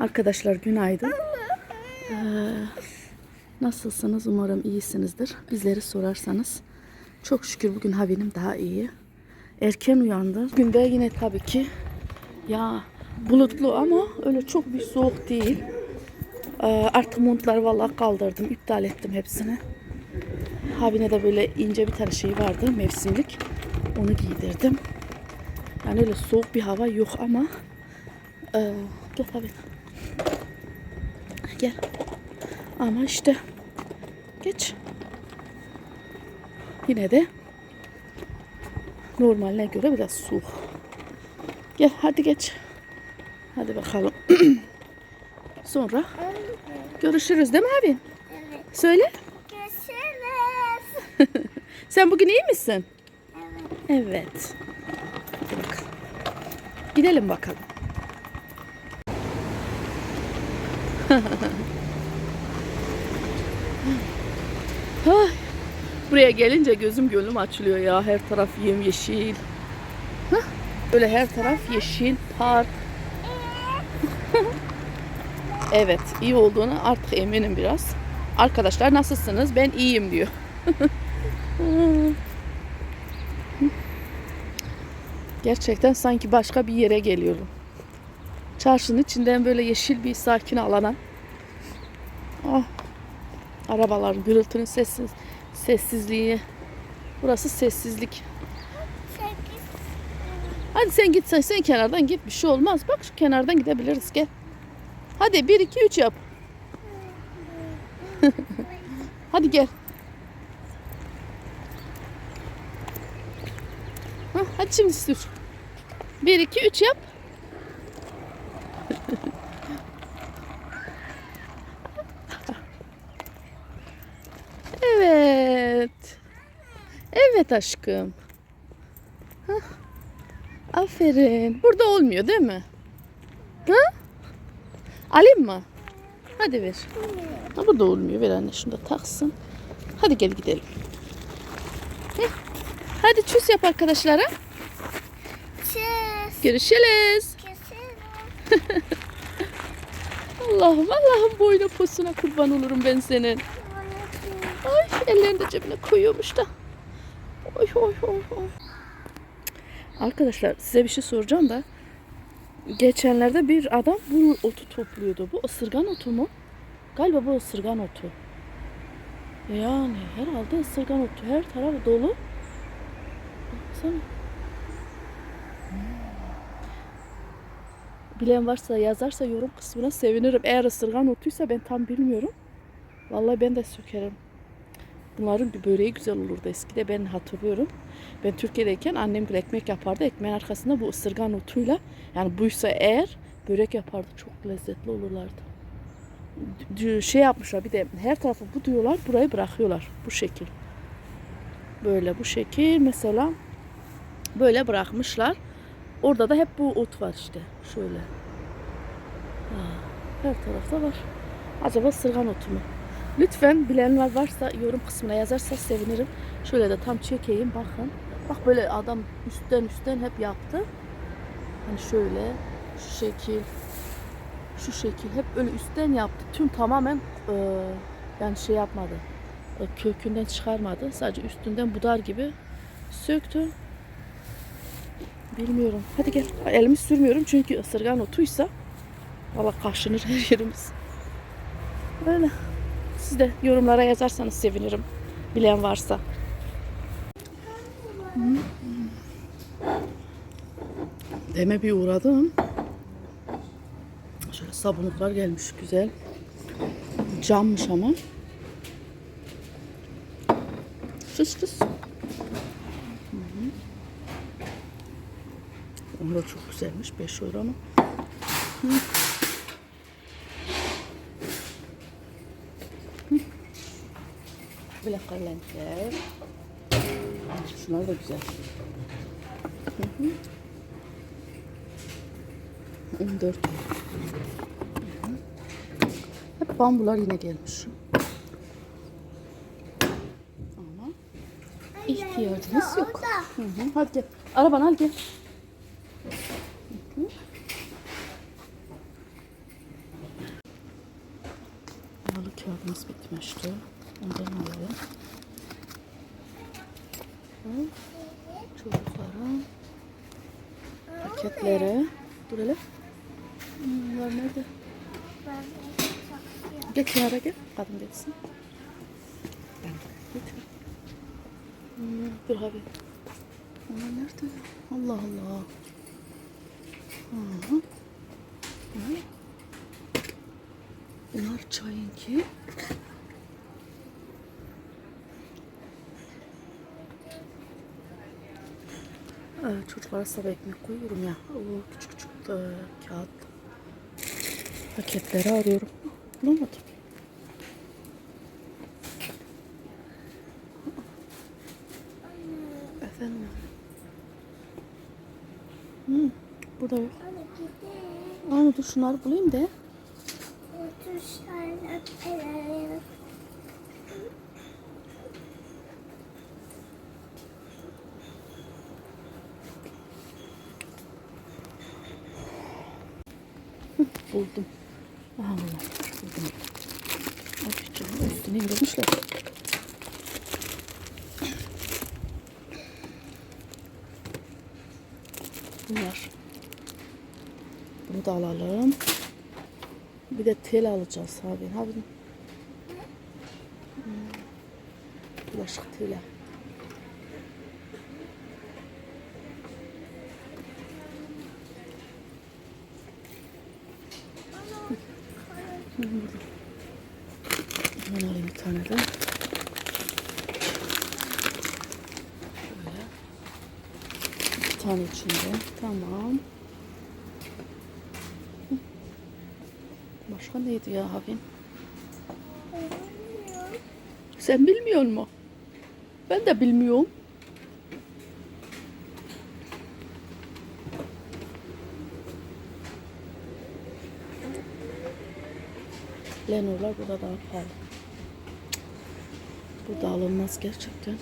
Arkadaşlar günaydın. Ee, nasılsınız? Umarım iyisinizdir. Bizleri sorarsanız çok şükür bugün havinim daha iyi. Erken uyandım. Günde yine tabii ki ya bulutlu ama öyle çok bir soğuk değil. Ee, artık montları vallahi kaldırdım. iptal ettim hepsini. Habine de böyle ince bir tane şey vardı mevsimlik. Onu giydirdim. Yani öyle soğuk bir hava yok ama ee, gel tabii. Gel. Ama işte geç. Yine de normaline göre biraz soğuk. Gel hadi geç. Hadi bakalım. Sonra görüşürüz değil mi abi? Evet. Söyle. Görüşürüz. Sen bugün iyi misin? Evet. Evet. Hadi bakalım. Gidelim bakalım. Ay, Buraya gelince gözüm gönlüm açılıyor ya. Her taraf yemyeşil. Böyle her taraf yeşil, park. evet, iyi olduğunu artık eminim biraz. Arkadaşlar nasılsınız? Ben iyiyim diyor. Gerçekten sanki başka bir yere geliyorum. Çarşının içinden böyle yeşil bir sakin alana. Ah. Arabalar, gürültünün sessiz, sessizliği. Burası sessizlik. Hadi sen git sen, sen kenardan git bir şey olmaz. Bak şu kenardan gidebiliriz gel. Hadi 1 2 3 yap. Hadi gel. Hadi şimdi sür. 1 2 3 yap. Evet. Evet aşkım. Aferin. Burada olmuyor değil mi? Ha? Alayım mı? Hadi ver. Ha, burada olmuyor. Ver anne şunu da taksın. Hadi gel gidelim. Heh. Hadi çüz yap arkadaşlara. Çiz. Görüşürüz. Görüşürüz. Allah'ım Allah'ım boyuna posuna kurban olurum ben senin. Ay ellerini de cebine koyuyormuş da. Oy oy oy oy. Arkadaşlar size bir şey soracağım da. Geçenlerde bir adam bu otu topluyordu. Bu ısırgan otu mu? Galiba bu ısırgan otu. Yani herhalde ısırgan otu. Her taraf dolu. Baksana. Hmm. Bilen varsa yazarsa yorum kısmına sevinirim. Eğer ısırgan otuysa ben tam bilmiyorum. Vallahi ben de sökerim. Bunların bir böreği güzel olurdu eskide ben hatırlıyorum. Ben Türkiye'deyken annem bir ekmek yapardı. Ekmeğin arkasında bu ısırgan otuyla yani buysa eğer börek yapardı. Çok lezzetli olurlardı. Şey yapmışlar bir de her tarafı bu diyorlar burayı bırakıyorlar. Bu şekil. Böyle bu şekil mesela böyle bırakmışlar. Orada da hep bu ot var işte. Şöyle. Her tarafta var. Acaba ısırgan otu mu? Lütfen bilenler varsa yorum kısmına yazarsa sevinirim. Şöyle de tam çekeyim bakın. Bak böyle adam üstten üstten hep yaptı. Hani şöyle şu şekil şu şekil hep öyle üstten yaptı. Tüm tamamen e, yani şey yapmadı. E, kökünden çıkarmadı. Sadece üstünden budar gibi söktü. Bilmiyorum. Hadi gel. Elimi sürmüyorum çünkü ısırgan otuysa valla kaşınır her yerimiz. Böyle. Siz de yorumlara yazarsanız sevinirim. Bilen varsa. Deme bir uğradım. Şöyle sabunluklar gelmiş güzel. Cammış ama. Fıs fıs. Hı hı. Onlar çok güzelmiş. 5 euro ama. Böyle kalentler. Şunlar da güzel. Hı hı. 14 euro. Hı hı. Hep bambular yine gelmiş. Ama ihtiyacımız yok. Hı hı. Hadi gel. Arabanı al gel. Hı hı. Kağıdımız bitmişti. Ondan. Hı. Çocuklara paketleri. Dur hele. Bunlar nerede? Gel kenara gel. Kadın geçsin. Getir. Hmm, dur abi. Onlar nerede? Allah Allah. Hı. Bunlar çayınki. Çocuklara sabah ekmek koyuyorum ya. O küçük küçük e, kağıt paketleri arıyorum. Bulamadım. Efendim. Hı, burada yok. Anne dur şunları bulayım da. Otur şöyle Buldum. Aha bunlar. Buldum. Ay üstüne indirmişler. Bunlar. Bunu da alalım. Bir de tel alacağız abi. Abi. Hmm. Bulaşık teli. Hemen alayım bir tane de. Şöyle. İçinde. Tamam. Başka neydi ya abin? Sen bilmiyor mu? Ben de bilmiyorum. Leno'lar burada daha pahalı. Burada alınmaz gerçekten.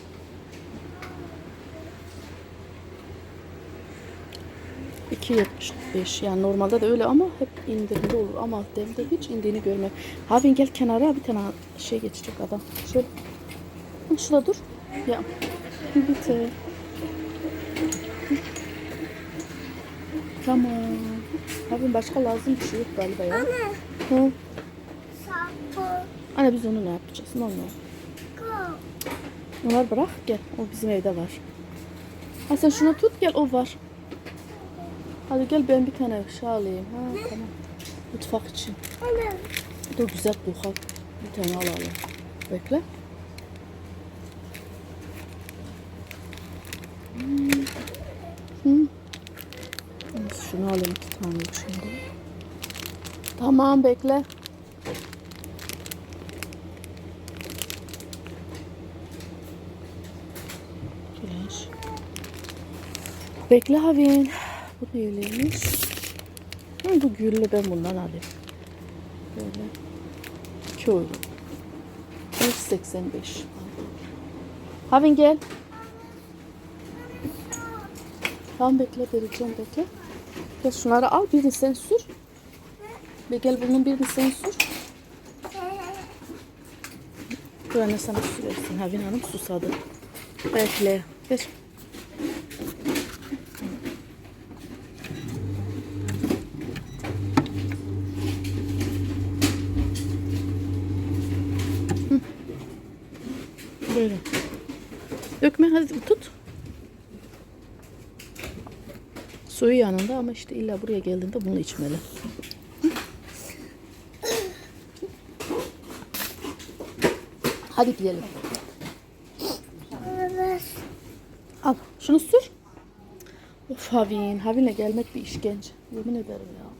%2.75 yani normalde de öyle ama hep indirimli olur ama demde hiç indiğini görmüyorum. Abi gel kenara bir tane şey geçecek adam. Şöyle. Şurada dur. Ya. Bitti. Tamam. Abi başka lazım bir şey yok galiba ya. Anne Hı. Anne biz onu ne yapacağız? Normal. Go. Onlar bırak gel. O bizim evde var. Ha sen şunu tut gel o var. Hadi gel ben bir tane şey alayım. Ha tamam. Mutfak için. Anne. Dur güzel kokak. Bir tane alalım. Bekle. Hmm. Hmm. Şunu alayım iki tane içinde. Tamam bekle. Bekle Havin. Bu neyliymiş? Ha, bu güllü ben bundan alayım. Böyle. 2 euro. 185. Havin gel. Tamam bekle vereceğim bekle. Gel şunları al birini sen sür. Ve gel bunun birini sen sür. Anne sana sürersin. Havin Hanım susadı. Bekle. Ver. Hı. Böyle. Dökme hadi tut. Suyu yanında ama işte illa buraya geldiğinde bunu içmeli. Hadi gidelim. Al şunu sür. Of Havin. Havin'le gelmek bir işkence. Yemin ederim ya.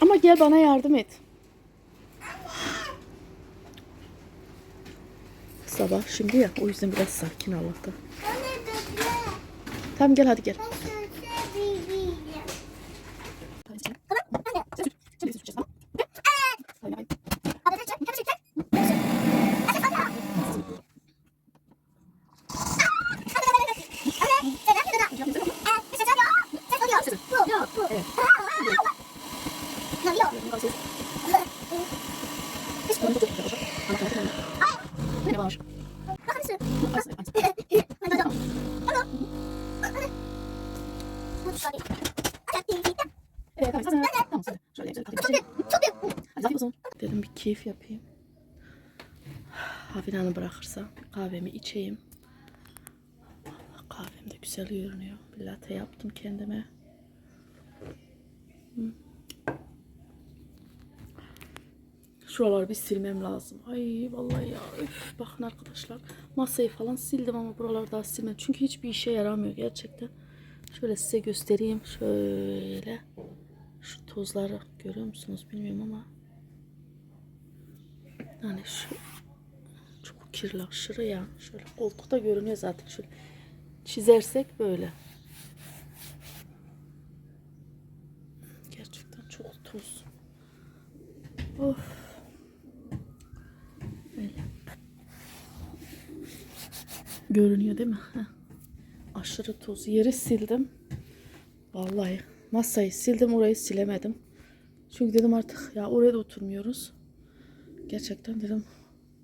Ama gel bana yardım et. Sabah şimdi ya o yüzden biraz sakin Allah'tan. Tamam gel hadi gel. Nasıl seveyim? Evet, tamam, sen- tamam, sen- şöyle güzel kahve içelim. Hadi afiyet olsun. Dedim bir keyif yapayım. Havin Hanım bırakırsa kahvemi içeyim. Vallahi kahvem de güzel görünüyor. Bir latte yaptım kendime. Şuraları bir silmem lazım. Ay vallahi ya. Üf, bakın arkadaşlar. Masayı falan sildim ama buraları daha silmem. Çünkü hiçbir işe yaramıyor gerçekten. Şöyle size göstereyim. Şöyle. Şu tozları görüyor musunuz bilmiyorum ama. Yani şu çok kirli aşırı ya. Şöyle koltukta görünüyor zaten. Şöyle çizersek böyle. Gerçekten çok toz. Of. Öyle. Görünüyor değil mi? Heh. Aşırı toz. Yeri sildim. Vallahi masayı sildim orayı silemedim. Çünkü dedim artık ya oraya da oturmuyoruz. Gerçekten dedim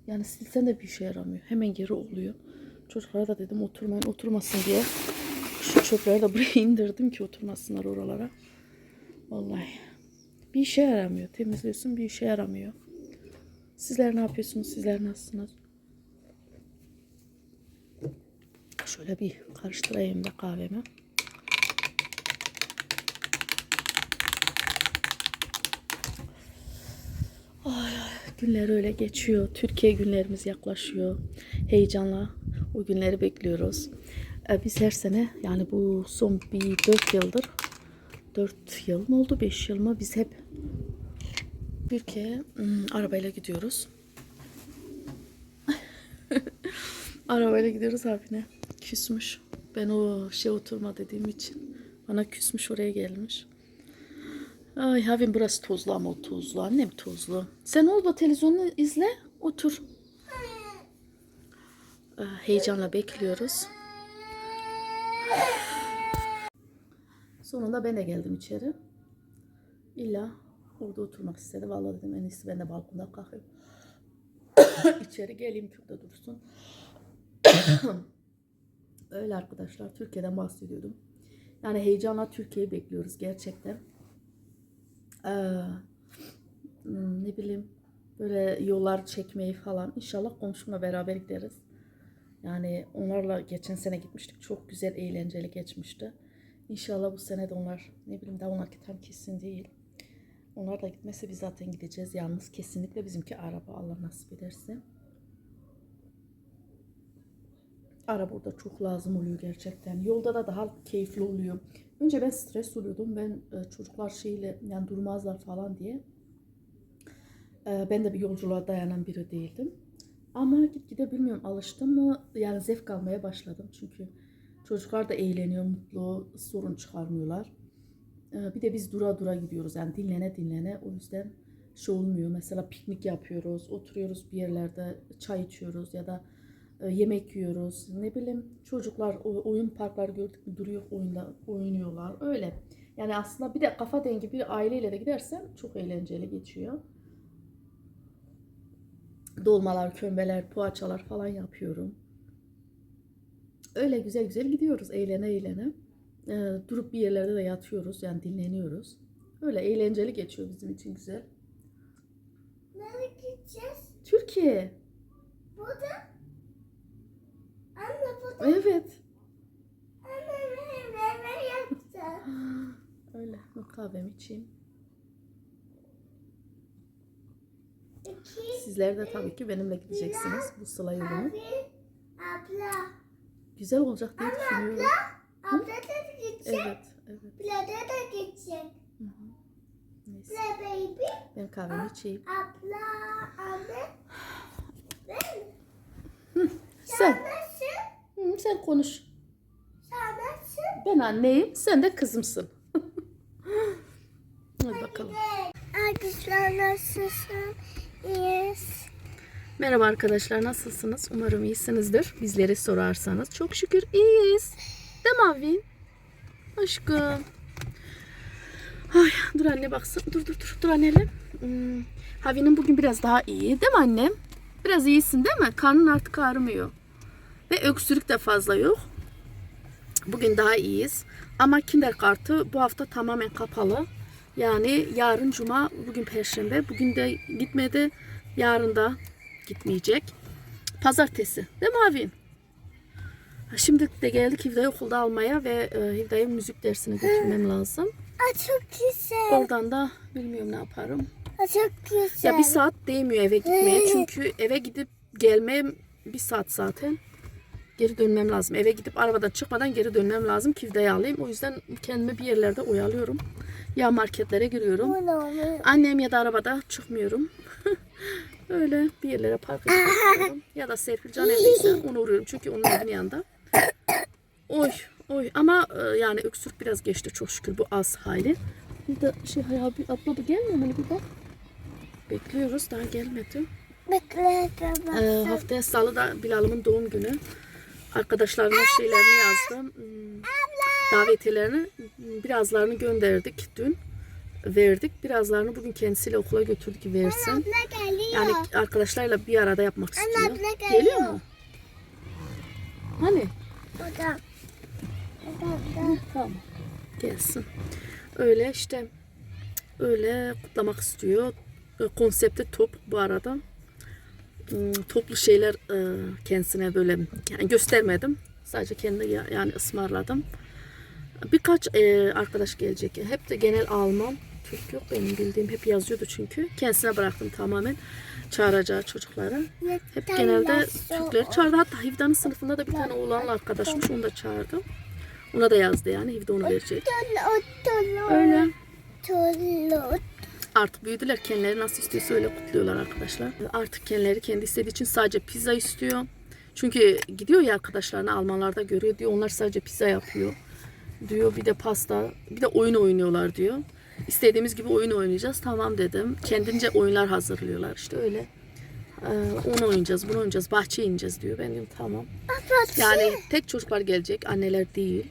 yani silsen de bir işe yaramıyor. Hemen geri oluyor. Çocuklara da dedim oturmayın oturmasın diye. Şu çöpleri de buraya indirdim ki oturmasınlar oralara. Vallahi bir işe yaramıyor. Temizliyorsun bir işe yaramıyor. Sizler ne yapıyorsunuz? Sizler nasılsınız? Şöyle bir karıştırayım da kahvemi. Ay, ay, günler öyle geçiyor. Türkiye günlerimiz yaklaşıyor. Heyecanla o günleri bekliyoruz. Ee, Biz her sene yani bu son bir dört yıldır dört yıl mı oldu beş yıl mı biz hep Türkiye'ye ım, arabayla gidiyoruz. arabayla gidiyoruz abine. Küsmüş. Ben o şey oturma dediğim için. Bana küsmüş oraya gelmiş. Ay Havin burası tozlu ama o tozlu. Annem tozlu. Sen orada televizyonu izle. Otur. Ee, Heyecanla bekliyoruz. Sonunda ben de geldim içeri. İlla orada oturmak istedi. Vallahi dedim en iyisi ben de balkonda kalkayım. içeri geleyim şurada dursun. Öyle arkadaşlar. Türkiye'den bahsediyordum. Yani heyecanla Türkiye'yi bekliyoruz gerçekten. Ee, hmm, ne bileyim böyle yollar çekmeyi falan. İnşallah komşumla beraber gideriz. Yani onlarla geçen sene gitmiştik. Çok güzel, eğlenceli geçmişti. İnşallah bu sene de onlar, ne bileyim daha onlarki tam kesin değil. Onlar da gitmese biz zaten gideceğiz. Yalnız kesinlikle bizimki araba Allah nasip ederse. Araba orada çok lazım oluyor gerçekten. Yolda da daha keyifli oluyor. Önce ben stres oluyordum. Ben e, çocuklar şeyle yani durmazlar falan diye. E, ben de bir yolculuğa dayanan biri değildim. Ama gitgide bilmiyorum alıştım mı yani zevk almaya başladım. Çünkü çocuklar da eğleniyor, mutlu, sorun çıkarmıyorlar. E, bir de biz dura dura gidiyoruz yani dinlene dinlene. O yüzden şey olmuyor. Mesela piknik yapıyoruz, oturuyoruz bir yerlerde çay içiyoruz ya da yemek yiyoruz. Ne bileyim çocuklar oyun parkları gördük mü duruyor oyunda oynuyorlar. Öyle. Yani aslında bir de kafa dengi bir aileyle de gidersen çok eğlenceli geçiyor. Dolmalar, kömbeler, poğaçalar falan yapıyorum. Öyle güzel güzel gidiyoruz eğlene eğlene. E, durup bir yerlerde de yatıyoruz yani dinleniyoruz. Öyle eğlenceli geçiyor bizim için güzel. Nereye gideceğiz? Türkiye. Burada. Evet. Öyle. Bir kahvemi içeyim. Sizler de tabii ki benimle gideceksiniz bu sıla yolunu. Abla. Güzel olacak diye düşünüyorum. Abla da gidecek. Evet, evet. Bla da gidecek. Hı hı. Neyse, Bla baby. ben kahvemi içeyim. Abla. Anne. Ben. Sen, Hı, sen konuş. Sen nasıl? Ben anneyim, sen de kızımsın. Hadi bakalım. Arkadaşlar nasılsın? Yes. Merhaba arkadaşlar, nasılsınız? Umarım iyisinizdir. Bizleri sorarsanız çok şükür iyiyiz. Değil mi Avin? Aşkım. Ay, dur anne baksın. Dur dur dur. Dur annelim. Hmm. Havi'nin bugün biraz daha iyi. Değil mi annem? Biraz iyisin değil mi? Karnın artık ağrımıyor. Ve öksürük de fazla yok. Bugün daha iyiyiz. Ama kinder kartı bu hafta tamamen kapalı. Yani yarın cuma, bugün perşembe. Bugün de gitmedi. Yarın da gitmeyecek. Pazartesi. Değil mi Avin? Ha, Şimdi de geldik Hivda'yı okulda almaya ve e, Hivda'yı müzik dersine götürmem lazım. Aa, çok güzel. Oradan da bilmiyorum ne yaparım. Aa, çok güzel. Ya bir saat değmiyor eve gitmeye. Çünkü eve gidip gelmeye bir saat zaten. Geri dönmem lazım. Eve gidip arabadan çıkmadan geri dönmem lazım ki Hivda'yı alayım. O yüzden kendimi bir yerlerde oyalıyorum. Ya marketlere giriyorum. Annem ya da arabada çıkmıyorum. Öyle bir yerlere park ediyorum. ya da Serpil Can evdeyse onu uğruyorum. Çünkü onun evinin yanında. Oy oy ama e, yani öksürük biraz geçti çok şükür bu az hali. Bir de şey abi abla da gelmiyor mu bir bak. Bekliyoruz daha gelmedi. Bekle Ee, haftaya salı da Bilal'ımın doğum günü. Arkadaşlarıma şeylerini yazdım. Hmm, Davetiyelerini hmm, birazlarını gönderdik dün. Verdik. Birazlarını bugün kendisiyle okula götürdük versin. Yani arkadaşlarla bir arada yapmak istiyor. geliyor. Geliyor mu? Hani? Burada. Burada. Tamam. Gelsin. Öyle işte öyle kutlamak istiyor. E, Konsepti top bu arada. Hmm, Toplu şeyler e, kendisine böyle yani göstermedim. Sadece kendi ya- yani ısmarladım. Birkaç e, arkadaş gelecek. Hep de genel Alman. Türk yok benim bildiğim. Hep yazıyordu çünkü. Kendisine bıraktım tamamen çağıracağı çocuklara. Hep genelde Türkleri çağırdı. Hatta Hivda'nın sınıfında da bir tane oğlanla arkadaşmış. Onu da çağırdı. Ona da yazdı yani. Hivda onu verecek. Öyle. Artık büyüdüler. Kendileri nasıl istiyorsa öyle kutluyorlar arkadaşlar. Artık kendileri kendi istediği için sadece pizza istiyor. Çünkü gidiyor ya arkadaşlarını Almanlarda görüyor diyor. Onlar sadece pizza yapıyor. Diyor bir de pasta. Bir de oyun oynuyorlar diyor. İstediğimiz gibi oyun oynayacağız. Tamam dedim. Kendince oyunlar hazırlıyorlar. İşte öyle. Ee, onu oynayacağız, bunu oynayacağız, bahçeye ineceğiz diyor. Ben dedim tamam. Yani tek çocuklar gelecek, anneler değil.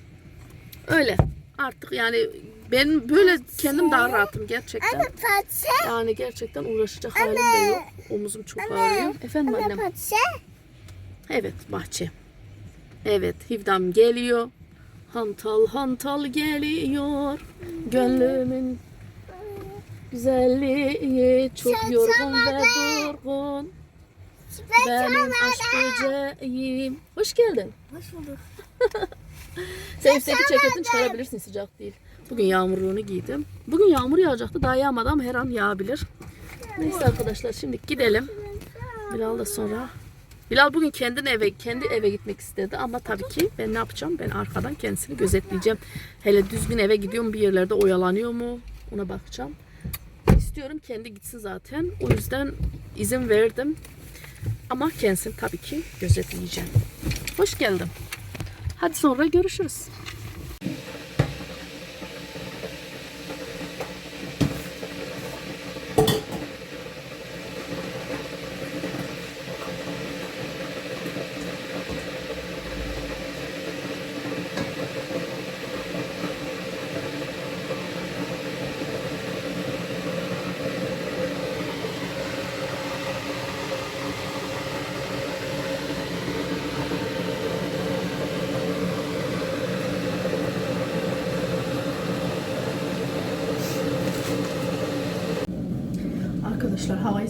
Öyle. Artık yani ben böyle kendim daha rahatım gerçekten. Babası. Yani gerçekten uğraşacak halim de yok. Omuzum çok ağrıyor. Efendim annem. Babası. Evet bahçe. Evet Hivdam geliyor. Hantal hantal geliyor. Gönlümün güzelliği çok yorgun ve durgun. Ben Benim aşk böceğim. Hoş geldin. Hoş bulduk. Sen üstteki ceketini çıkarabilirsin sıcak değil. Bugün yağmurluğunu giydim. Bugün yağmur yağacaktı daha yağmadı ama her an yağabilir. Neyse arkadaşlar şimdi gidelim. Bilal da sonra. Bilal bugün kendine eve kendi eve gitmek istedi ama tabii ki ben ne yapacağım? Ben arkadan kendisini gözetleyeceğim. Hele düzgün eve gidiyor mu bir yerlerde oyalanıyor mu? Ona bakacağım. İstiyorum kendi gitsin zaten. O yüzden izin verdim. Ama kendisini tabii ki gözetleyeceğim. Hoş geldin. Hadi sonra görüşürüz.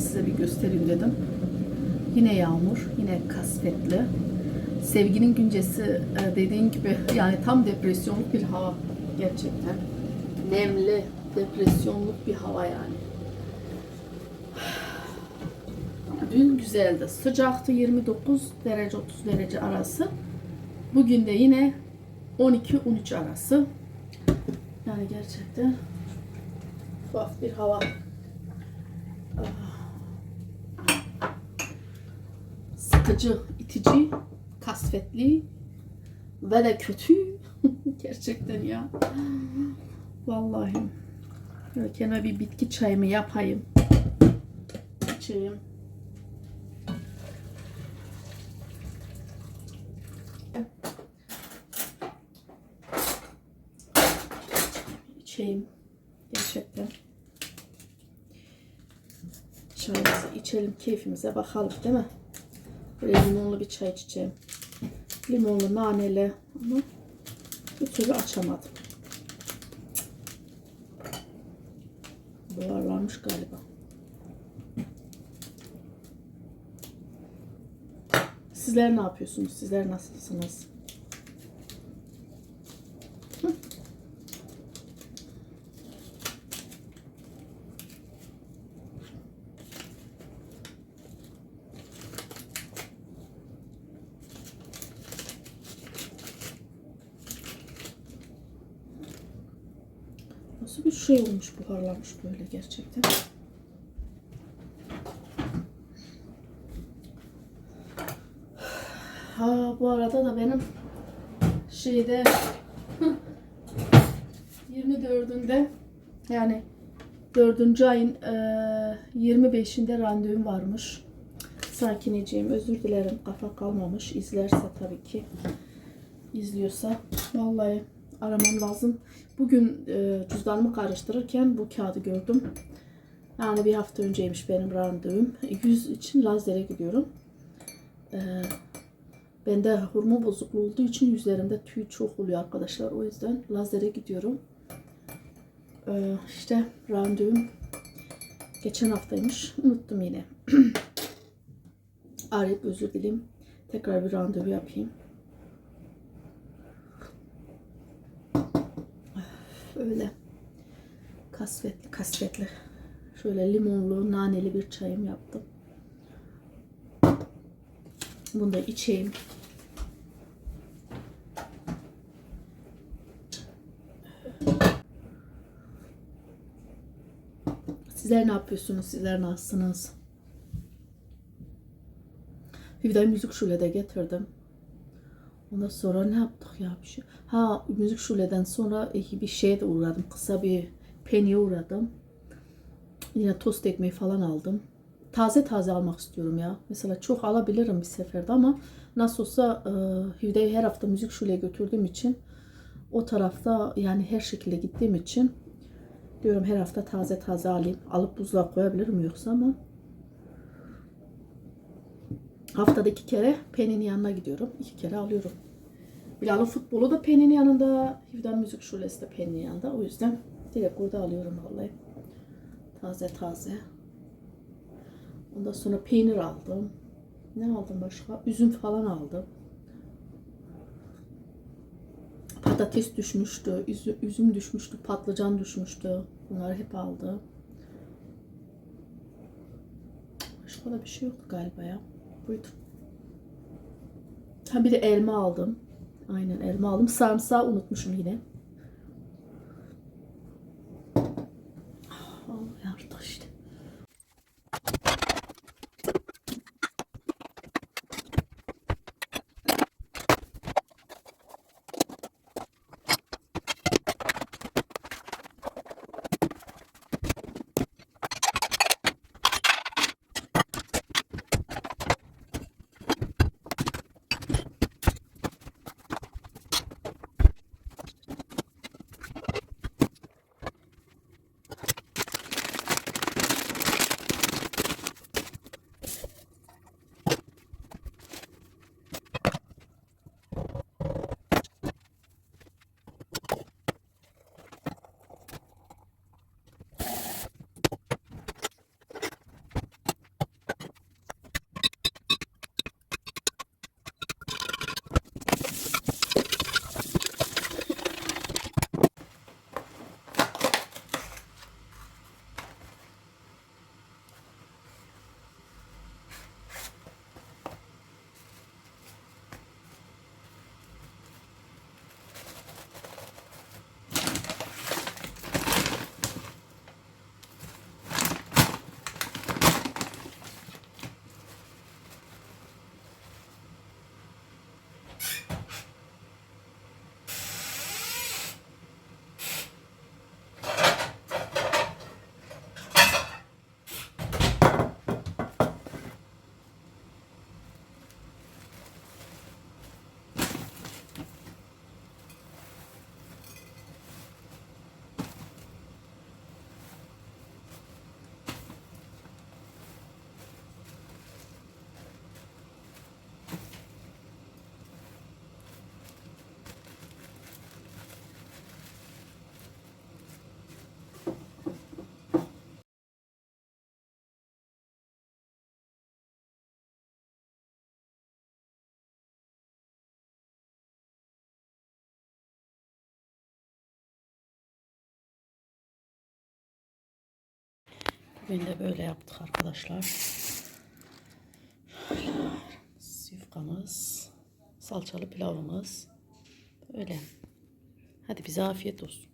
Size bir göstereyim dedim. Yine yağmur, yine kasvetli. Sevginin güncesi e, dediğin gibi yani tam depresyonluk bir hava gerçekten. Nemli, depresyonluk bir hava yani. Dün güzeldi. Sıcaktı 29 derece 30 derece arası. Bugün de yine 12-13 arası. Yani gerçekten tuhaf bir hava. Sıkıcı, itici, kasvetli ve de kötü. Gerçekten ya. Vallahi. Kenara bir bitki çayımı yapayım. İçeyim. İçeyim. Gerçekten. Çayımızı içelim, keyfimize bakalım değil mi? Böyle limonlu bir çay içeceğim. Limonlu, naneli ama bir türlü açamadım. Buharlanmış galiba. Sizler ne yapıyorsunuz? Sizler nasılsınız? Hı? Nasıl bir şey olmuş buharlanmış böyle gerçekten. Ha bu arada da benim şeyde 24'ünde yani 4. ayın e, 25'inde randevum varmış. Sakineciğim özür dilerim kafa kalmamış. İzlerse tabii ki izliyorsa vallahi aramam lazım. Bugün e, cüzdanımı karıştırırken bu kağıdı gördüm. Yani bir hafta önceymiş benim randevum. Yüz için lazere gidiyorum. E, bende hormon bozukluğu olduğu için yüzlerimde tüy çok oluyor arkadaşlar. O yüzden lazere gidiyorum. E, işte randevum geçen haftaymış. Unuttum yine. Arayıp özür dileyim. Tekrar bir randevu yapayım. Öyle kasvetli kasvetli. Şöyle limonlu, naneli bir çayım yaptım. Bunu da içeyim. Sizler ne yapıyorsunuz? Sizler nasılsınız? Bir de müzik şule de getirdim. Ondan sonra ne yaptık ya bir şey. Ha müzik şuleden sonra eh, bir şeye de uğradım. Kısa bir penye uğradım. Yine tost ekmeği falan aldım. Taze taze almak istiyorum ya. Mesela çok alabilirim bir seferde ama nasıl olsa e, Hüde'yi her hafta müzik şuleye götürdüğüm için o tarafta yani her şekilde gittiğim için diyorum her hafta taze taze alayım. Alıp buzluğa koyabilirim yoksa ama Haftada iki kere Pen'in yanına gidiyorum. İki kere alıyorum. Bilal'ın futbolu da Pen'in yanında. Hivdan Müzik Şulesi de Pen'in yanında. O yüzden direkt orada alıyorum vallahi. Taze taze. Ondan sonra peynir aldım. Ne aldım başka? Üzüm falan aldım. Patates düşmüştü. üzü- Üzüm düşmüştü. Patlıcan düşmüştü. Bunları hep aldım. Başka da bir şey yoktu galiba ya. Buydu. Ha bir de elma aldım. Aynen elma aldım. Sarımsağı unutmuşum yine. Bugün de böyle yaptık arkadaşlar. Yufkamız, salçalı pilavımız. Böyle. Hadi bize afiyet olsun.